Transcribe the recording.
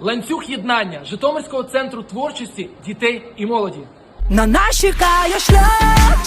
ланцюг єднання Житомирського центру творчості дітей і молоді. На нас чекає шлях,